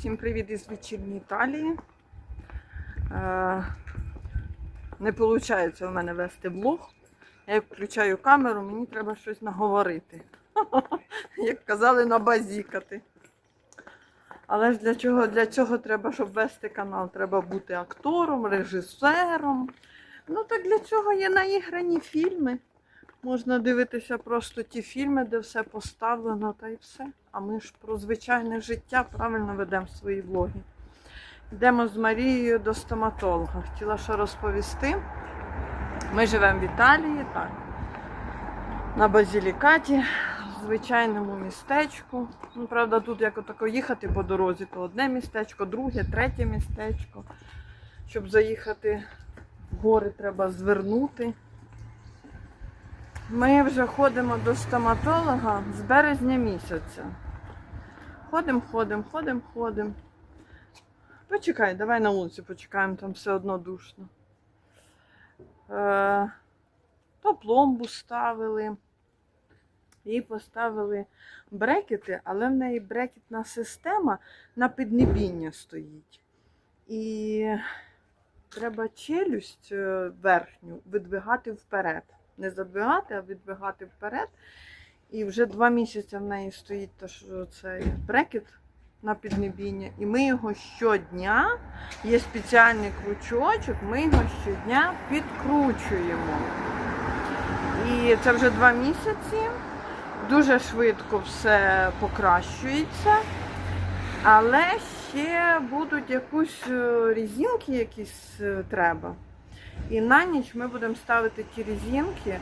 Всім привіт із вечірньої Італії. Е, не виходить у мене вести блог. Я включаю камеру, мені треба щось наговорити. Як казали, набазікати. Але ж для чого? Для цього треба, щоб вести канал, треба бути актором, режисером. Ну так для цього є наіграні фільми. Можна дивитися просто ті фільми, де все поставлено та й все. А ми ж про звичайне життя правильно ведемо свої влоги. Йдемо з Марією до стоматолога. Хотіла що розповісти. Ми живемо в Італії, так. На базілікаті, в звичайному містечку. Ну, правда, тут як отако їхати по дорозі, то одне містечко, друге, третє містечко. Щоб заїхати в гори, треба звернути. Ми вже ходимо до стоматолога з березня місяця. Ходимо, ходимо, ходимо, ходимо. Почекай, давай на вулиці почекаємо, там все одно душно. Е, то пломбу ставили. Їй поставили брекети, але в неї брекетна система на піднебіння стоїть. І треба челюсть е, верхню видвигати вперед. Не задвигати, а відвигати вперед. І вже два місяці в неї стоїть цей брекет на піднебіння. І ми його щодня, є спеціальний крючочок, ми його щодня підкручуємо. І це вже два місяці. Дуже швидко все покращується. Але ще будуть якусь е, різинки якісь е, треба. І на ніч ми будемо ставити ті різинки.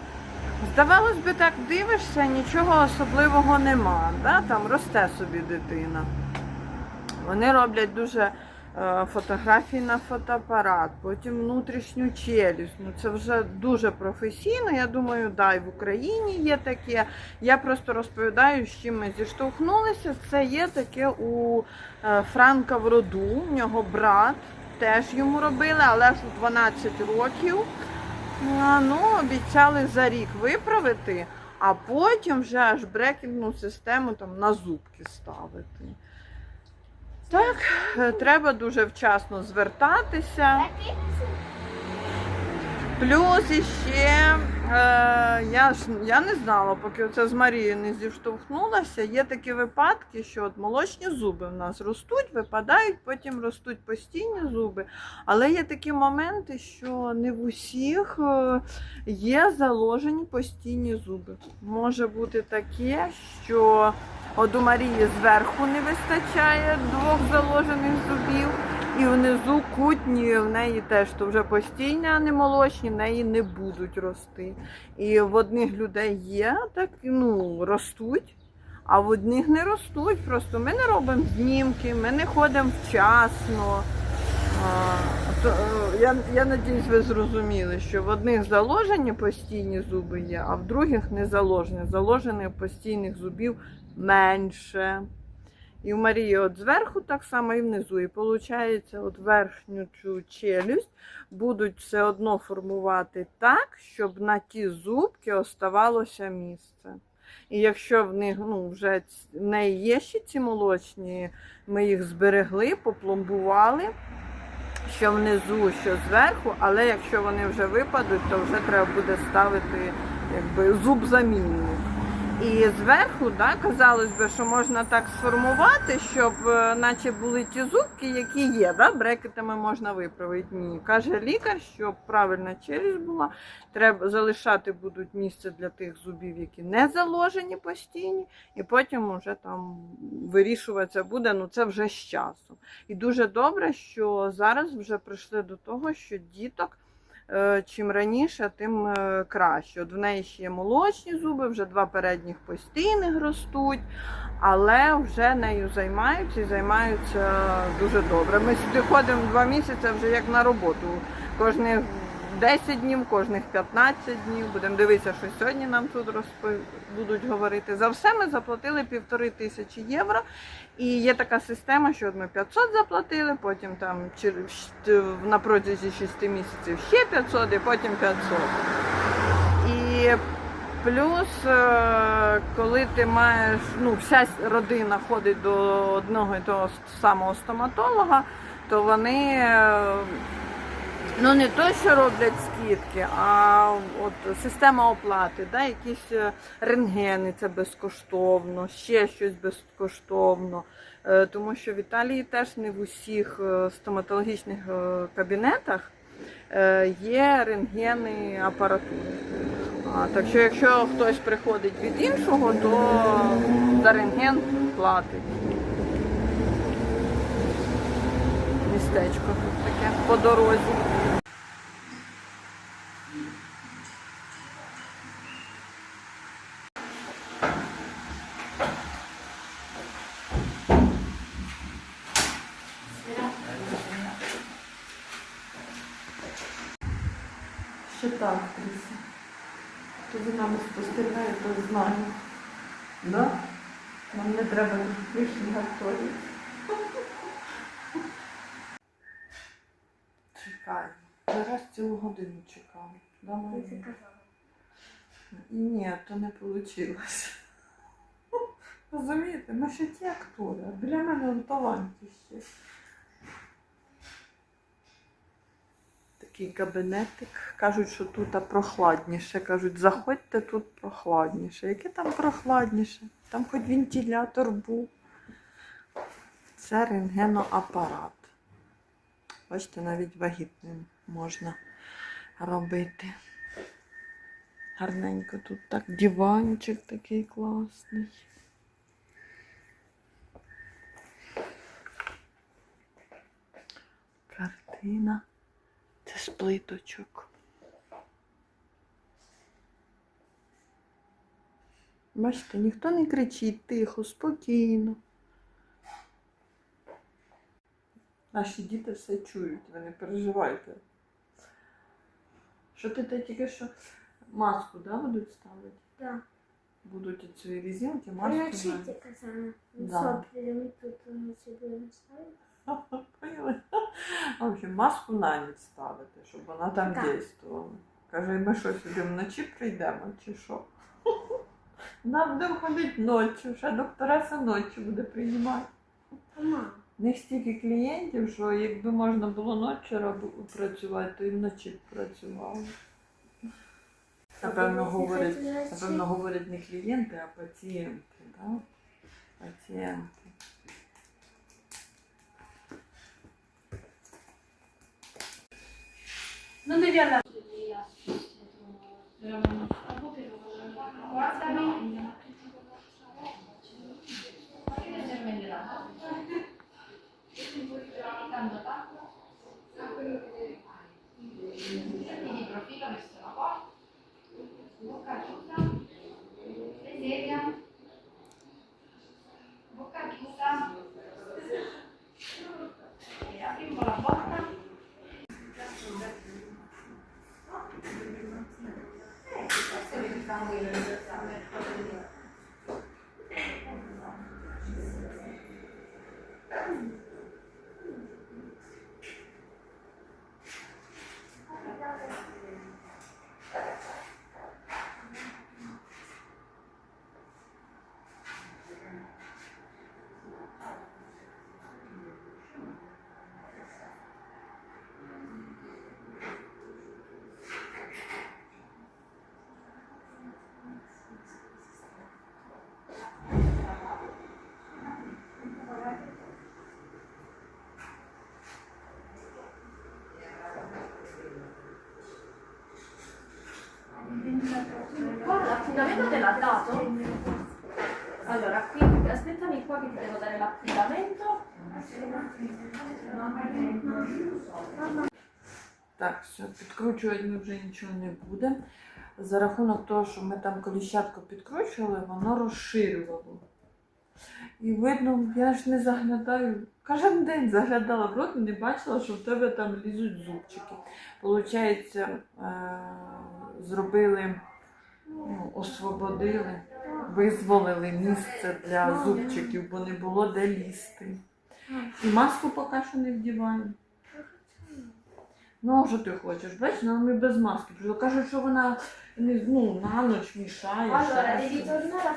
Здавалось би, так дивишся, нічого особливого нема. Да? Там росте собі дитина. Вони роблять дуже е, фотографії на фотоапарат, потім внутрішню челюсть. Ну, це вже дуже професійно. Я думаю, да, і в Україні є таке. Я просто розповідаю, з чим ми зіштовхнулися. Це є таке у е, Франка в роду, у нього брат. Теж йому робили, але ж у 12 років. Ну, обіцяли за рік виправити, а потім вже аж брекінгну систему там на зубки ставити. Так, е, треба дуже вчасно звертатися. Плюс іще, е, я ж я не знала, поки оце з Марією не зіштовхнулася. Є такі випадки, що от молочні зуби в нас ростуть, випадають, потім ростуть постійні зуби. Але є такі моменти, що не в усіх е, є заложені постійні зуби. Може бути таке, що от у Марії зверху не вистачає двох заложених зубів. І внизу кутні в неї теж то вже постійні, а не молочні, в неї не будуть рости. І в одних людей є так, ну, ростуть, а в одних не ростуть. Просто ми не робимо знімки, ми не ходимо вчасно. А, то, е, я, я надіюсь, ви зрозуміли, що в одних заложені постійні зуби є, а в других не заложені. Заложених постійних зубів менше. І в Марії от зверху так само і внизу. І виходить, от верхню цю челюсть будуть все одно формувати так, щоб на ті зубки оставалося місце. І якщо в них ну, вже неї є ще ці молочні, ми їх зберегли, попломбували, що внизу, що зверху, але якщо вони вже випадуть, то вже треба буде ставити якби, зуб замінник. І зверху, да, казалось би, що можна так сформувати, щоб е, наче були ті зубки, які є, да, брекетами можна виправити. Ні. Каже лікар, щоб правильна челюсть була, треба залишати будуть місце для тих зубів, які не заложені постійні, і потім вже там вирішуватися буде, ну це вже з часом. І дуже добре, що зараз вже прийшли до того, що діток. Е, Чим раніше, тим е, краще. От в неї ще є молочні зуби, вже два передніх постійних ростуть, але вже нею займаються і займаються дуже добре. Ми сюди ходимо два місяці вже як на роботу. Кожних 10 днів, кожних 15 днів. Будемо дивитися, що сьогодні нам тут розпо- будуть говорити. За все ми заплатили півтори тисячі євро. І є така система, що ми 500 заплатили, потім там на протязі 6 місяців ще 500 і потім 500. І Плюс, е, коли ти маєш, ну, вся родина ходить до одного і того самого стоматолога, то вони е, ну, не то, що роблять скидки, а от система оплати, да, якісь е, рентгени це безкоштовно, ще щось безкоштовно. Е, Тому що в Італії теж не в усіх е, стоматологічних кабінетах є рентгени апаратури. Так що якщо хтось приходить від іншого, то за рентген платить. Містечко тут таке по дорозі. Ще так, Кріса. То за нами спостерігає, то знаю. Да? Нам не треба лишніх акторів. Чекай. Зараз цілу годину чекав. Да, Марія? Ні, то не вийшло. Розумієте, ми ще ті актори, а біля мене он таланті ще. Такий кабінетик. Кажуть, що тут прохладніше. Кажуть, заходьте тут прохладніше. Яке там прохладніше? Там хоч вентилятор був. Це рентгеноапарат. Бачите, навіть вагітним можна робити. Гарненько тут так. Диванчик такий класний. Картина. Це з плиточок. Бачите, ніхто не кричить тихо, спокійно. Наші діти все чують, ви не переживайте. Що ти те тільки що маску, да, будуть ставити? Да. Будуть ці резинки, маску. Приносите, на- Казана. Да. Сопли мы тут у нас и ставить. В общем, маску на ніч ставити, щоб вона там Так. дійствувала. Каже, ми що сюди вночі прийдемо, чи що? Нам будемо ходити ночі, ще доктореса ночі буде приймати. Мама, В них стільки клієнтів, що якби можна було ночі роб- працювати, то і вночі б працювали. Напевно, Если говорять, напевно, говорять не клієнти, а пацієнти. Да? Пацієнти. 那那边呢？刚回来的。Так, все, підкручувати ми вже нічого не будемо. За рахунок того, що ми там коліщатку підкручували, воно розширювало. І видно, я ж не заглядаю. Кожен день заглядала в рот і не бачила, що в тебе там лізуть зубчики. Получається, е- зробили, ну, освободили, визволили місце для зубчиків, бо не було де лізти. І маску поки що не вдіваємо. Ну, а що ти хочеш? Бачиш, нам і без маски. прийшло. Кажуть, що вона не- ну, на ніч мішає. ще Allora, devi tornare a